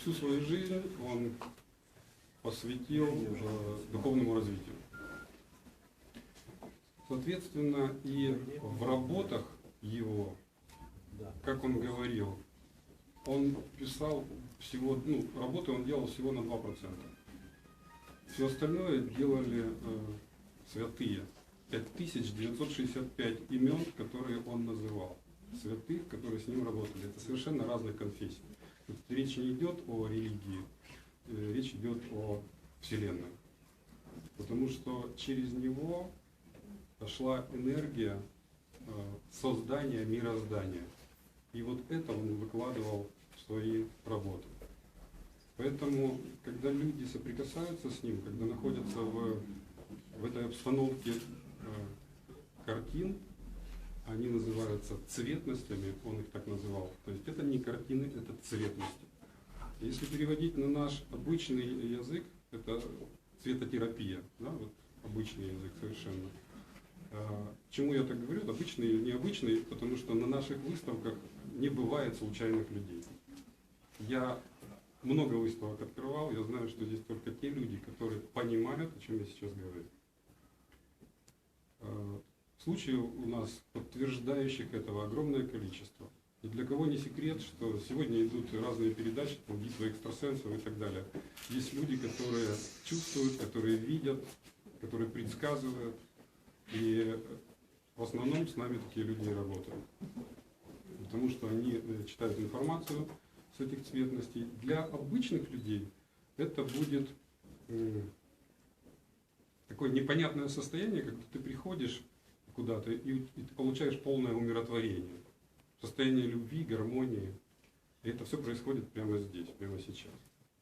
всю свою жизнь он посвятил духовному развитию. Соответственно, и в работах его, как он говорил, он писал всего, ну, работы он делал всего на 2%. Все остальное делали э, святые. 5965 имен, которые он называл. Святых, которые с ним работали. Это совершенно разных конфессий. Речь не идет о религии, э, речь идет о Вселенной. Потому что через него пошла энергия э, создания мироздания. И вот это он выкладывал в свои работы. Поэтому, когда люди соприкасаются с ним, когда находятся в, в этой обстановке э, картин, они называются цветностями, он их так называл. То картины, это цветности. Если переводить на наш обычный язык, это цветотерапия, да, вот обычный язык совершенно. А, Чему я так говорю? Обычный или необычный, потому что на наших выставках не бывает случайных людей. Я много выставок открывал, я знаю, что здесь только те люди, которые понимают, о чем я сейчас говорю. А, Случаев у нас, подтверждающих этого, огромное количество. И для кого не секрет, что сегодня идут разные передачи, там, битва экстрасенсов и так далее. Есть люди, которые чувствуют, которые видят, которые предсказывают. И в основном с нами такие люди не работают. Потому что они э, читают информацию с этих цветностей. Для обычных людей это будет такое непонятное состояние, когда ты приходишь куда-то и, и ты получаешь полное умиротворение, состояние любви, гармонии. И это все происходит прямо здесь, прямо сейчас.